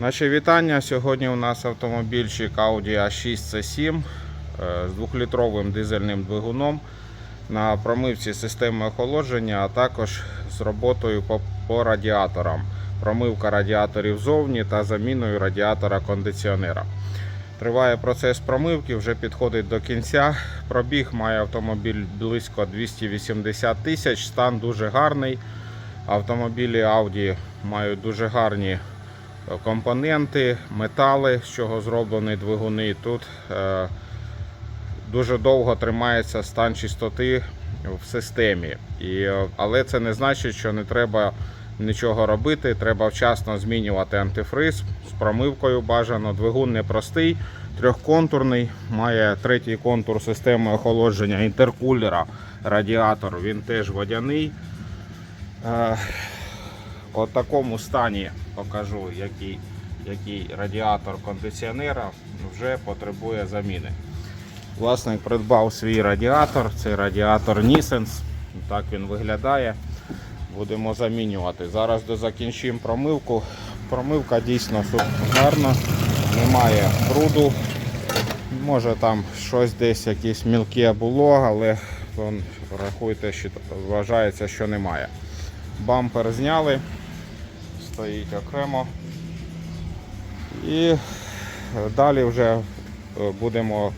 Наші вітання. Сьогодні у нас автомобільчик Audi A6 C7 е, з 2-літровим дизельним двигуном на промивці системи охолодження, а також з роботою по, по радіаторам. Промивка радіаторів зовні та заміною радіатора кондиціонера. Триває процес промивки, вже підходить до кінця. Пробіг має автомобіль близько 280 тисяч, стан дуже гарний. Автомобілі Audi мають дуже гарні компоненти, метали, з чого зроблені двигуни. Тут е, дуже довго тримається стан чистоти в системі. Е, але це не значить, що не треба нічого робити. Треба вчасно змінювати антифриз з промивкою бажано. Двигун непростий, трьохконтурний, має третій контур системи охолодження інтеркулера, радіатор, він теж водяний. Е, такому стані покажу, який, який радіатор кондиціонера вже потребує заміни. Власник придбав свій радіатор, це радіатор Nissens. Так він виглядає. Будемо замінювати. Зараз до закінчимо промивку. Промивка дійсно гарна, немає бруду. Може там щось десь якесь мілке було, але вон, рахуйте, що вважається, що немає. Бампер зняли, стоїть окремо. І далі вже е, будемо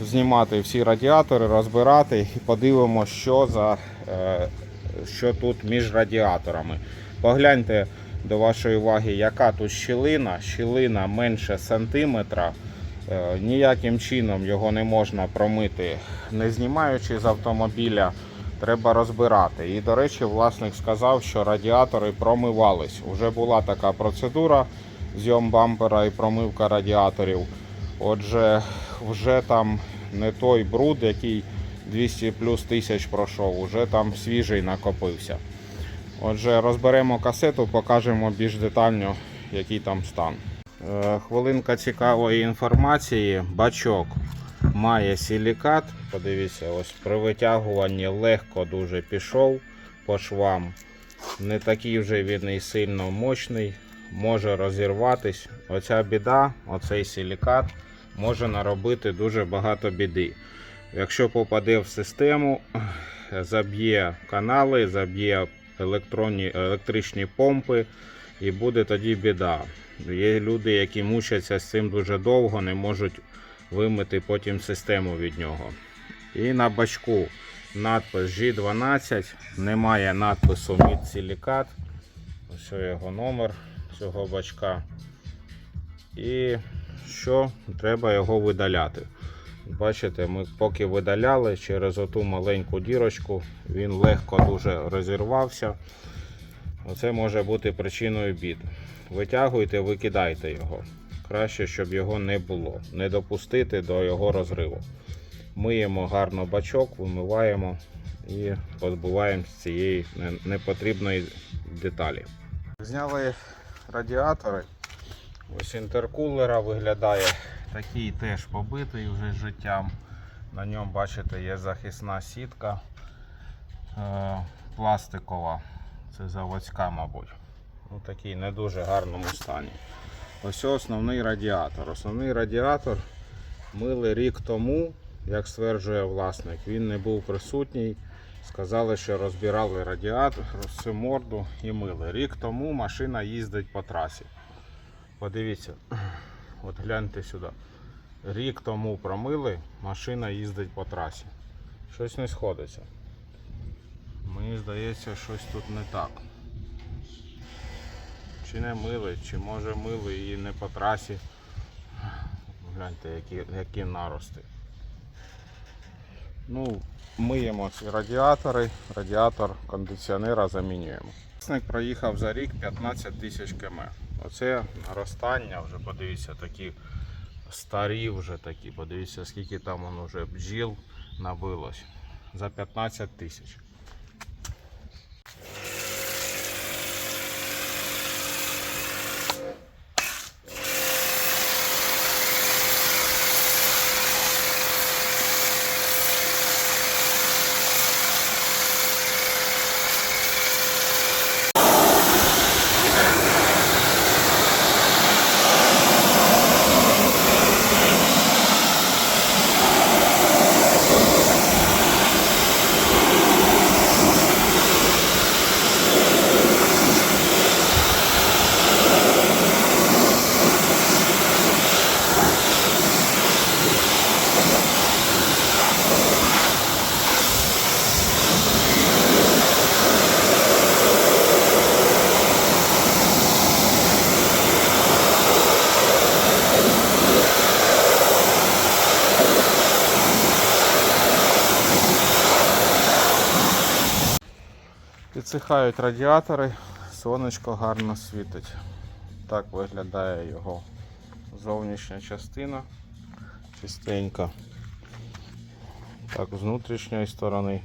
знімати всі радіатори, розбирати і подивимося, що, за, е, що тут між радіаторами. Погляньте до вашої уваги, яка тут щілина. Щілина менше сантиметра. Е, Ніяким чином його не можна промити, не знімаючи з автомобіля. Треба розбирати. І, до речі, власник сказав, що радіатори промивались. Уже була така процедура зйом бампера і промивка радіаторів. Отже, вже там не той бруд, який 200 плюс тисяч пройшов, уже там свіжий накопився. Отже, розберемо касету, покажемо більш детально, який там стан. Е, Хвилинка цікавої інформації. Бачок має силікат. Подивіться, ось при витягуванні легко дуже пішов по швам. Не такий вже він і сильно мощний, може розірватись. Оця біда, оцей силікат може наробити дуже багато біди. Якщо попаде в систему, заб'є канали, заб'є електронні, електричні помпи і буде тоді біда. Є люди, які мучаться з цим дуже довго, не можуть вимити потім систему від нього. І на бачку надпис G12, немає надпису Мідсилікат. Ось його номер цього бачка. І що треба його видаляти. Бачите, ми поки видаляли через оту маленьку дірочку, він легко дуже розірвався. Оце може бути причиною бід. Витягуйте, викидайте його. Краще, щоб його не було. Не допустити до його розриву. Миємо гарно бачок, вимиваємо і позбуваємо цієї непотрібної деталі. Зняли радіатори. Ось інтеркулера виглядає такий теж побитий вже життям. На ньому, бачите, є захисна сітка е, пластикова. Це заводська, мабуть. Ну, такий не дуже гарному стані. Ось основний радіатор. Основний радіатор мили рік тому, як стверджує власник. Він не був присутній. Сказали, що розбирали радіатор, всю морду і мили. Рік тому машина їздить по трасі. Подивіться, от гляньте сюди. Рік тому промили, машина їздить по трасі. Щось не сходиться. Мені здається, щось тут не так. Чи не мили, чи може мили і не по трасі. Гляньте, які, які нарости. Ну, миємо ці радіатори, радіатор кондиціонера замінюємо. Власник проїхав за рік 15 тисяч км. Оце наростання, вже подивіться, такі старі вже такі, подивіться, скільки там воно вже бджіл набилось. За 15 тисяч. Підсихають радіатори, сонечко гарно світить. Так виглядає його зовнішня частина. Чистенька. Так, з внутрішньої сторони.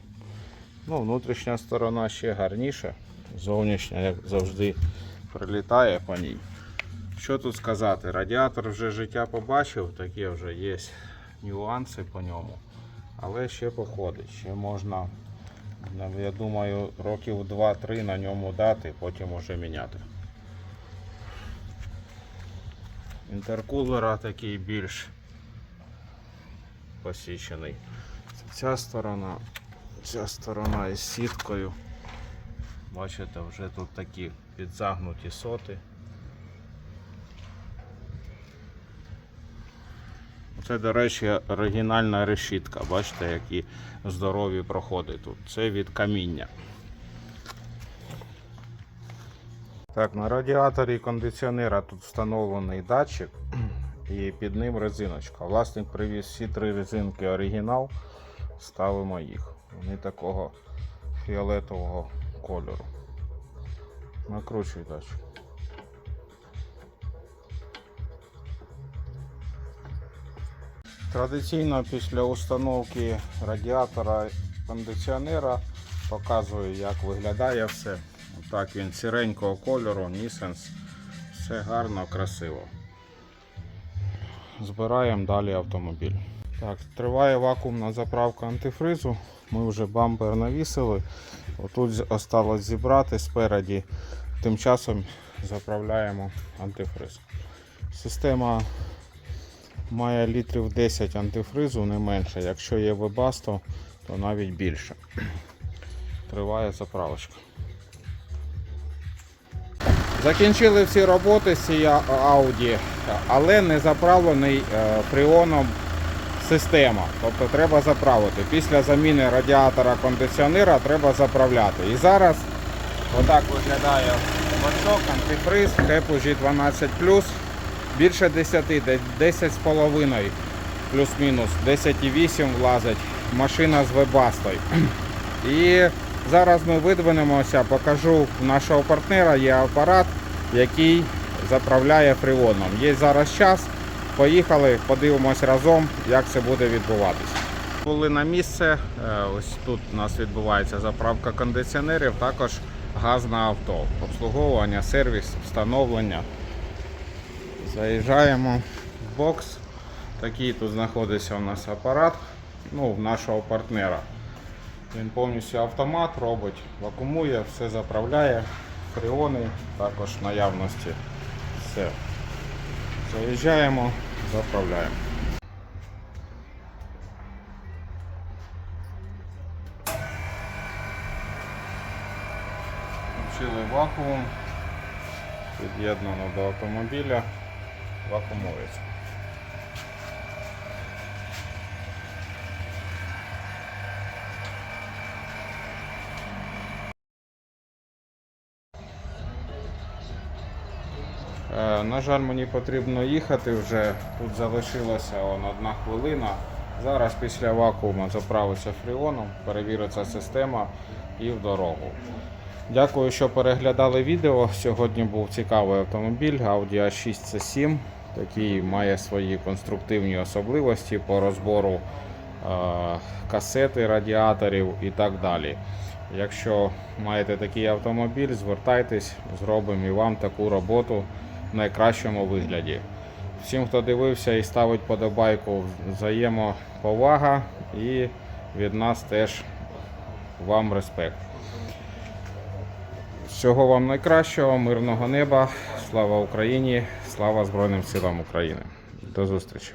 Ну, внутрішня сторона ще гарніша. Зовнішня, як завжди, прилітає по ній. Що тут сказати? Радіатор вже життя побачив, такі вже є нюанси по ньому. Але ще походить, ще можна, я думаю, років 2-3 на ньому дати, потім уже міняти. Інтеркулера такий більш посічений. Ця сторона, ця сторона із сіткою. Бачите, вже тут такі підзагнуті соти. Це, до речі, оригінальна решітка. Бачите, які здорові проходи тут. Це від каміння. Так, на радіаторі кондиціонера тут встановлений датчик і під ним резиночка. Власник привіз всі три резинки оригінал. Ставимо їх. Вони такого фіолетового кольору. Накручуй датчик. Традиційно після установки радіатора кондиціонера показую, як виглядає все. Так він сіренького кольору, Нісенс. Все гарно, красиво. Збираємо далі автомобіль. Так, триває вакуумна заправка антифризу. Ми вже бампер навісили. Отут осталось зібрати спереді. Тим часом заправляємо антифриз. Система має літрів 10 антифризу, не менше. Якщо є вебасто, то навіть більше. Триває заправочка. Закінчили всі роботи з цієї Audi, але не заправлений е, фреоном система. Тобто треба заправити. Після заміни радіатора кондиціонера треба заправляти. І зараз отак виглядає бачок, антифриз, HEPU G12 більше 10, десь 10,5 плюс-мінус, 10,8 влазить. Машина з вебастою. І зараз ми видвинемося, покажу нашого партнера є апарат, який заправляє фреоном. Є зараз час. Поїхали, подивимось разом, як це буде відбуватися. Були на місце, е, ось тут у нас відбувається заправка кондиціонерів, також газ на авто, обслуговування, сервіс, встановлення. Заїжджаємо в бокс. Такий тут знаходиться у нас апарат ну, в нашого партнера. Він повністю автомат робить, вакуумує, все заправляє, фреони також в наявності. Все. Заїжджаємо, заправляємо. Включили вакуум, під'єднано до автомобіля, вакуумується. Е, На жаль, мені потрібно їхати вже. Тут залишилася он, одна хвилина. Зараз після вакууму заправиться фреоном, перевіриться система і в дорогу. Дякую, що переглядали відео. Сьогодні був цікавий автомобіль Audi A6 C7. Такий має свої конструктивні особливості по розбору е, касети, радіаторів і так далі. Якщо маєте такий автомобіль, звертайтесь, зробимо і вам таку роботу в найкращому вигляді. Всім, хто дивився і ставить подобайку, взаємоповага і від нас теж вам респект. Всього вам найкращого, мирного неба, слава Україні, слава Збройним силам України. До зустрічі!